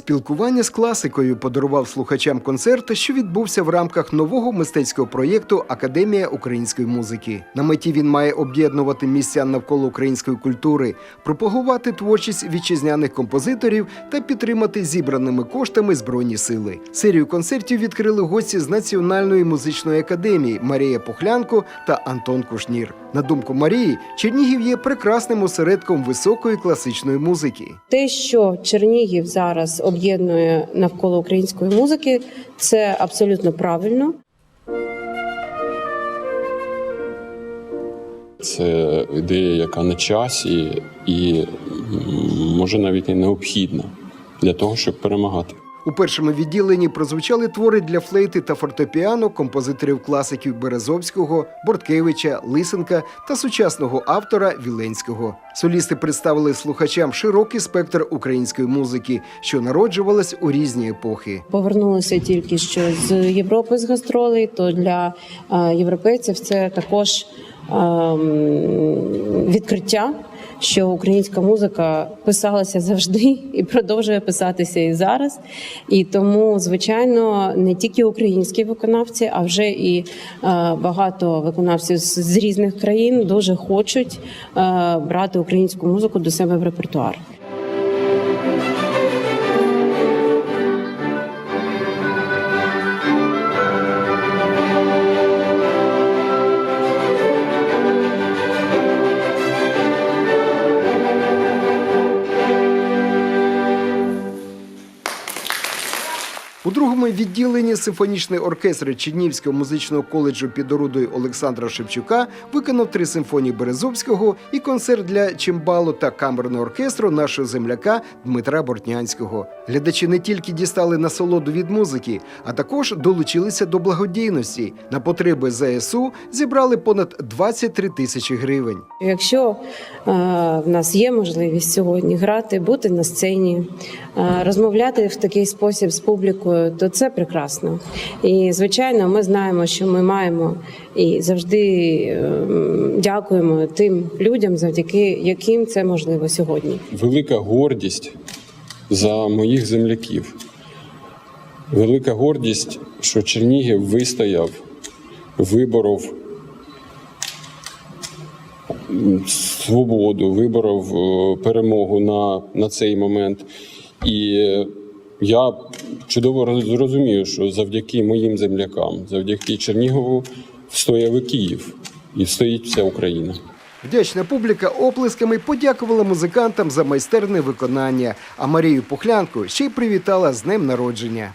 Спілкування з класикою подарував слухачам концерт, що відбувся в рамках нового мистецького проєкту Академія української музики. На меті він має об'єднувати містян навколо української культури, пропагувати творчість вітчизняних композиторів та підтримати зібраними коштами збройні сили. Серію концертів відкрили гості з Національної музичної академії Марія Пухлянко та Антон Кушнір. На думку Марії, Чернігів є прекрасним осередком високої класичної музики. Те, що Чернігів зараз об'єднує навколо української музики, це абсолютно правильно. Це ідея, яка на часі, і може навіть і необхідна для того, щоб перемагати. У першому відділенні прозвучали твори для флейти та фортепіано композиторів класиків Березовського, Борткевича, Лисенка та сучасного автора Віленського. Солісти представили слухачам широкий спектр української музики, що народжувалась у різні епохи. Повернулися тільки що з Європи з гастролей. То для е, європейців це також ем, відкриття. Що українська музика писалася завжди і продовжує писатися і зараз, і тому, звичайно, не тільки українські виконавці, а вже і е, багато виконавців з, різних країн дуже хочуть е, брати українську музику до себе в репертуар. У другому відділенні симфонічний оркестр Чернівського музичного коледжу під орудою Олександра Шевчука виконав три симфонії Березовського і концерт для чимбалу та камерного оркестру нашого земляка Дмитра Бортнянського. Глядачі не тільки дістали насолоду від музики, а також долучилися до благодійності. На потреби ЗСУ зібрали понад 23 тисячі гривень. Якщо е, в нас є можливість сьогодні грати, бути на сцені, е, розмовляти в такий спосіб з публікою, то це прекрасно. І звичайно, ми знаємо, що ми маємо і завжди е, дякуємо тим людям, завдяки яким це можливо сьогодні. Велика гордість за моїх земляків. Велика гордість, що Чернігів вистояв, виборов свободу, виборов е, перемогу на, на цей момент. І я чудово роз- зрозумію, що завдяки моїм землякам, завдяки Чернігову встояв Київ і стоїть вся Україна. Вдячна публіка оплесками подякувала музикантам за майстерне виконання, а Марію Пухлянку ще й привітала з днем народження.